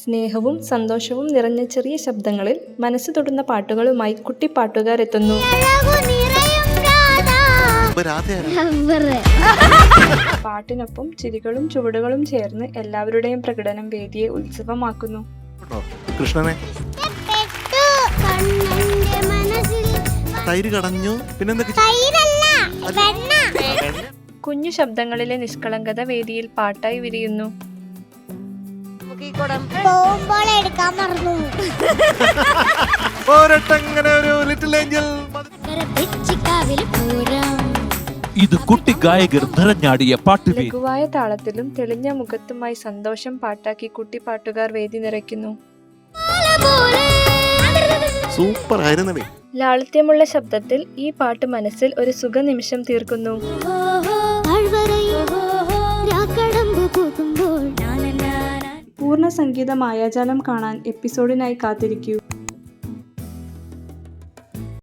സ്നേഹവും സന്തോഷവും നിറഞ്ഞ ചെറിയ ശബ്ദങ്ങളിൽ മനസ്സ് തൊടുന്ന പാട്ടുകളുമായി കുട്ടിപ്പാട്ടുകാരെത്തുന്നു. പാട്ടിനൊപ്പം ചിരികളും ചുവടുകളും ചേർന്ന് എല്ലാവരുടെയും പ്രകടനം വേദിയെ ഉത്സവമാക്കുന്നു. കൃഷ്ണനെ? ഇഷ്ടപ്പെട്ടു കണ്ണന്റെ മനസ്സിൽ തൈര് കടഞ്ഞു. പിന്നെന്തൊക്കെ തൈരല്ല വെണ്ണ. കുഞ്ഞു ശബ്ദങ്ങളിലെ നിഷ്കളങ്കത വേദിയിൽ പാട്ടായി വിരിയുന്നു. പോകുമ്പോൾ എടുക്കാൻ മറന്നു. പോരട്ടെങ്ങനെ ഒരു ലിറ്റിൽ ഏഞ്ചൽ. ഇത് കുട്ടി ഗായകർ നിറഞ്ഞാടിയ പാട്ടുവേദി ലഘുവായ താളത്തിലും തെളിഞ്ഞ മുഖത്തുമായി സന്തോഷം പാട്ടാക്കി കുട്ടി പാട്ടുകാർ വേദി നിറയ്ക്കുന്നു. സൂപ്പർ ആയിരുന്നേ ലാളിത്യമുള്ള ശബ്ദത്തിൽ ഈ പാട്ട് മനസ്സിൽ ഒരു സുഖനിമിഷം തീർക്കുന്നു. പോകുമ്പോൾ പൂർണ സംഗീത മായാജാലം കാണാൻ എപ്പിസോഡിനായി കാത്തിരിക്കൂ